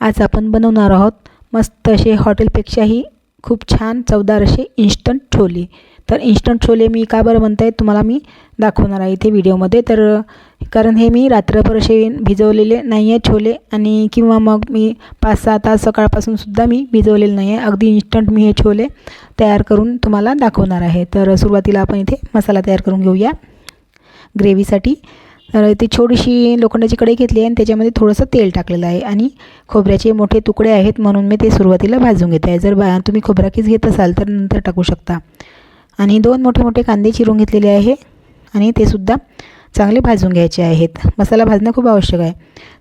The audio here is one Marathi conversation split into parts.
आज आपण बनवणार आहोत मस्त असे हॉटेलपेक्षाही खूप छान चवदार असे इन्स्टंट छोले. तर इन्स्टंट छोले मी का बरं म्हणत आहे तुम्हाला मी दाखवणार आहे इथे व्हिडिओमध्ये. तर कारण हे मी रात्रभर असे भिजवलेले नाही आहे छोले आणि किंवा मग मी पाच सहा तास सकाळपासूनसुद्धा मी भिजवलेले नाही आहे अगदी इन्स्टंट मी हे छोले तयार करून तुम्हाला दाखवणार आहे. तर सुरुवातीला आपण इथे मसाला तयार करून घेऊया. ग्रेव्हीसाठी तर ती छोटीशी लोखंडाची कढई घेतली आहे आणि त्याच्यामध्ये थोडंसं तेल टाकलेलं आहे. आणि खोबऱ्याचे मोठे तुकडे आहेत म्हणून मी ते सुरुवातीला भाजून घेते आहे. जर बा तुम्ही खोबराकीच घेत असाल तर नंतर टाकू शकता. आणि दोन मोठे मोठे कांदे चिरून घेतलेले आहे. आणि ते सुद्धा चांगले भाजून घ्यायचे आहेत. मसाला भाजणं खूप आवश्यक आहे.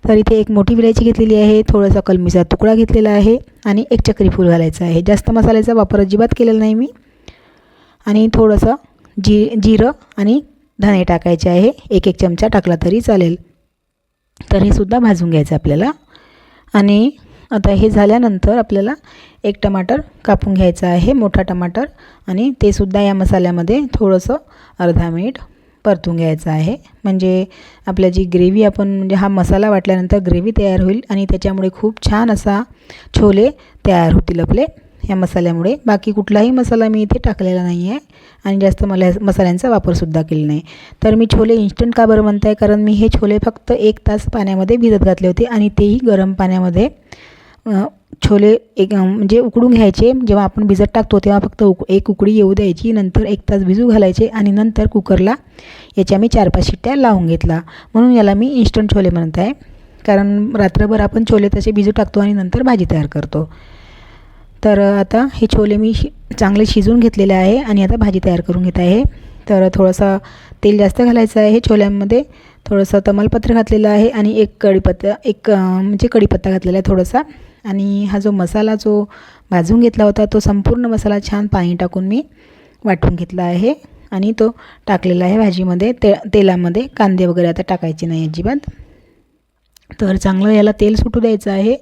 तर इथे एक मोठी विलायची घेतलेली आहे थोडासा कलमीचा तुकडा घेतलेला आहे आणि एक चक्री फूल घालायचं आहे. जास्त मसाल्याचा वापर अजिबात केलेला नाही मी. आणि थोडंसं जी जिरं आणि धणे टाकायचे आहे. एक एक चमचा टाकला तरी चालेल. तर हे सुद्धा भाजून घ्यायचं आपल्याला. आणि आता हे झाल्यानंतर आपल्याला एक टमाटर कापून घ्यायचं आहे मोठा टमाटर. आणि ते सुद्धा या मसाल्यामध्ये थोडंसं अर्धा मिनिट परतून घ्यायचं आहे. म्हणजे आपल्या जी ग्रेव्ही आपण म्हणजे हा मसाला वाटल्यानंतर ग्रेव्ही तयार होईल आणि त्याच्यामुळे खूप छान असा छोले तयार होतील आपले. या मसाल्यामुळे. बाकी कुठलाही मसाला मी इथे टाकलेला नाही आहे आणि जास्त मला मसाल्यांचा वापरसुद्धा केला नाही. तर मी छोले इन्स्टंट का बरं म्हणत आहे कारण मी हे छोले फक्त एक तास पाण्यामध्ये भिजत घातले होते आणि तेही गरम पाण्यामध्ये. छोले एक म्हणजे उकडून घ्यायचे. जेव्हा आपण भिजत टाकतो तेव्हा फक्त उक एक उकडी येऊ द्यायची. नंतर एक तास भिजू घालायचे आणि नंतर कुकरला याच्या मी चार पाच शिट्ट्या लावून घेतला. म्हणून याला मी इन्स्टंट छोले म्हणत आहे कारण रात्रभर आपण छोले तसे भिजू टाकतो आणि नंतर भाजी तयार करतो. तर आता हे छोले मी शि चांगले शिजवून घेतलेले आहे आणि आता भाजी तयार करून घेत आहे. तर थोडंसं तेल जास्त घालायचं आहे छोल्यांमध्ये. थोडंसं तमालपत्र घातलेलं आहे आणि एक कढीपत्ता एक म्हणजे कढीपत्ता घातलेला आहे थोडासा. आणि हा जो मसाला जो भाजून घेतला होता तो संपूर्ण मसाला छान पाणी टाकून मी वाटून घेतला आहे. आणि तो टाकलेला आहे भाजीमध्ये ते तेलामध्ये. कांदे वगैरे आता टाकायचे नाही अजिबात. तर चांगलं याला तेल सुटू द्यायचं आहे.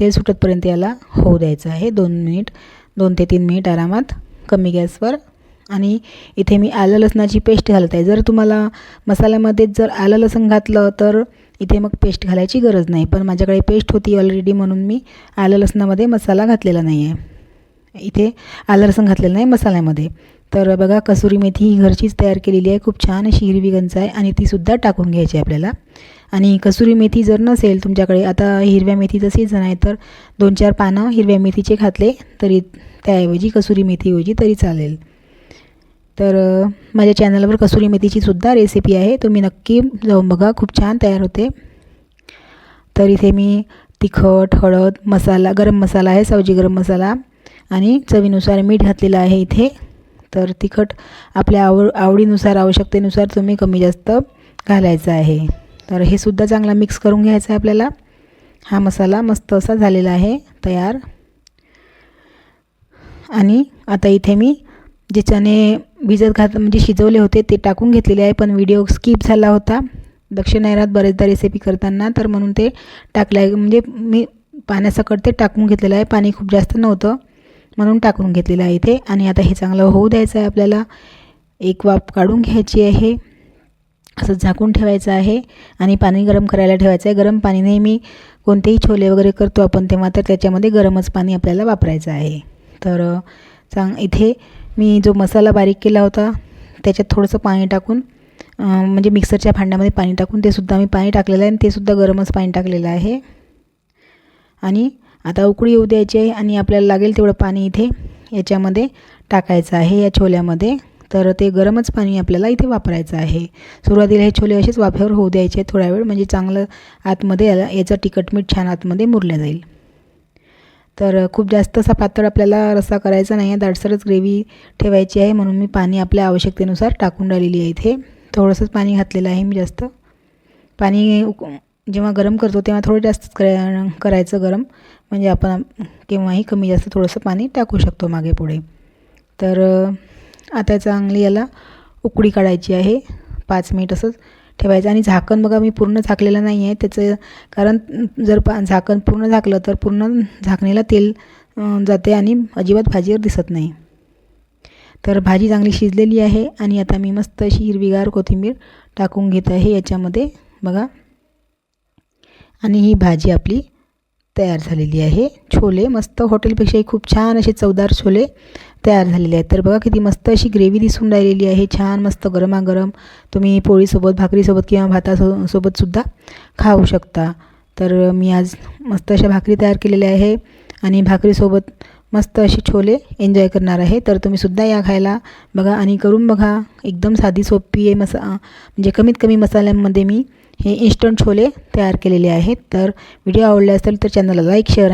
तेल सुटतपर्यंत याला होऊ द्यायचं आहे. दोन मिनिट दोन ते तीन मिनिट आरामात कमी गॅसवर. आणि इथे मी आलं लसणाची पेस्ट घालत आहे जर तुम्हाला मसाल्यामध्ये जर आलं लसण घातलं तर इथे मग पेस्ट घालायची गरज नाही. पण माझ्याकडे पेस्ट होती ऑलरेडी म्हणून मी आलं लसणामध्ये मसाला घातलेला नाही आहे इथे आलं लसण घातलेलं नाही मसाल्यामध्ये. तर बघा कसुरी मेथी ही घरचीच तयार केलेली आहे. खूप छान अशी हिरवी गंज आहे आणि तीसुद्धा टाकून घ्यायची आपल्याला. आणि कसुरी मेथी जर नसेल तुमच्याकडे आता हिरव्या मेथीचं सीझन आहे तर दोन चार पानं हिरव्या मेथीचे घातले तरी त्याऐवजी कसुरी मेथीऐवजी तरी चालेल. तर माझ्या चॅनलवर कसुरी मेथीची सुद्धा रेसिपी आहे. तुम्ही नक्की जाऊन बघा खूप छान तयार होते. तर इथे मी तिखट हळद मसाला गरम मसाला आहे सावजी गरम मसाला. आणि चवीनुसार मीठ घातलेलं आहे इथे. तर तिखट आपल्या आव आवडीनुसार आवश्यकतेनुसार तुम्ही कमी जास्त घालायचं आहे. तर हे सुद्धा चांगला मिक्स करून घ्यायचा आहे आपल्याला. हा मसाला मस्त असा झालेला आहे तयार. आणि आता इथे मी जे चणे भिजत घात म्हणजे शिजवले होते ते टाकून घेतलेले आहे पण व्हिडिओ स्किप झाला होता. दक्षिण नैरात बरेचदा रेसिपी करताना तर म्हणून ते टाकलं आहे म्हणजे मी पाण्यासकट ते टाकून घेतलेलं आहे. पाणी खूप जास्त नव्हतं. म्हणून टाकून घेतलेलं आहे इथे आणि आता हे चांगलं होऊ द्यायचं आहे आपल्याला. एक वाफ काढून घ्यायची आहे. असं झाकून ठेवायचं आहे. आणि पाणी गरम करायला ठेवायचं आहे. गरम पाणी नेहमी कोणतेही छोले वगैरे करतो आपण तेव्हा तर त्याच्यामध्ये गरमच पाणी आपल्याला वापरायचं आहे. तर चांग इथे मी जो मसाला बारीक केला होता त्याच्यात थोडंसं पाणी टाकून म्हणजे मिक्सरच्या भांड्यामध्ये पाणी टाकून ते सुद्धा मी पाणी टाकलेलं आहे आणि ते सुद्धा गरमच पाणी टाकलेलं आहे. आणि आता उकळी येऊ द्यायची आहे आणि आपल्याला लागेल तेवढं पाणी इथे याच्यामध्ये टाकायचं आहे या छोल्यामध्ये. तर ते गरमच पाणी आपल्याला इथे वापरायचं आहे. सुरुवातीला हे छोले असेच वाफ्यावर होऊ द्यायचे थोड्या वेळ म्हणजे चांगलं आतमध्ये याला याचं तिखट मीठ छान आतमध्ये मुरलं जाईल. तर खूप जास्त असा पातळ आपल्याला रस्सा करायचा नाही आहे दाटसरच ग्रेव्ही ठेवायची आहे म्हणून मी पाणी आपल्या आवश्यकतेनुसार टाकून राहिलेली आहे इथे. थोडंसंच पाणी घातलेलं आहे मी जास्त. पाणी उक जेव्हा गरम करतो तेव्हा थोडं जास्त कर करायचं गरम. म्हणजे आपण केव्हाही कमी जास्त थोडंसं पाणी टाकू शकतो मागे पुढे. तर आता चांगली याला उकडी काढायची आहे. पाच मिनिट असंच ठेवायचं. आणि झाकण बघा मी पूर्ण झाकलेलं नाही आहे. त्याचं कारण जर पा झाकण पूर्ण झाकलं तर पूर्ण झाकणीला तेल जाते आणि अजिबात भाजीवर दिसत नाही. तर भाजी चांगली शिजलेली आहे. आणि आता मी मस्त अशी हिरवीगार कोथिंबीर टाकून घेत आहे याच्यामध्ये. बघा. आणि ही भाजी आपली तयार झालेली आहे. छोले मस्त हॉटेलपेक्षाही खूप छान असे चवदार छोले तयार झालेले आहेत. तर बघा किती मस्त अशी ग्रेव्ही दिसून राहिलेली आहे. छान मस्त गरमागरम. तुम्ही पोळीसोबत भाकरीसोबत किंवा भातासो सोबतसुद्धा खाऊ शकता. तर मी आज मस्त अशा भाकरी तयार केलेल्या आहे आणि भाकरीसोबत मस्त अशी छोले एन्जॉय करणार आहे. तर तुम्हीसुद्धा या खायला बघा आणि करून बघा. एकदम साधी सोपी आहे मसा म्हणजे कमीत कमी मसाल्यांमध्ये मी हे इन्स्टंट छोले तयार केलेले आहेत. तर व्हिडिओ आवडले असेल तर चॅनलला लाईक शेअर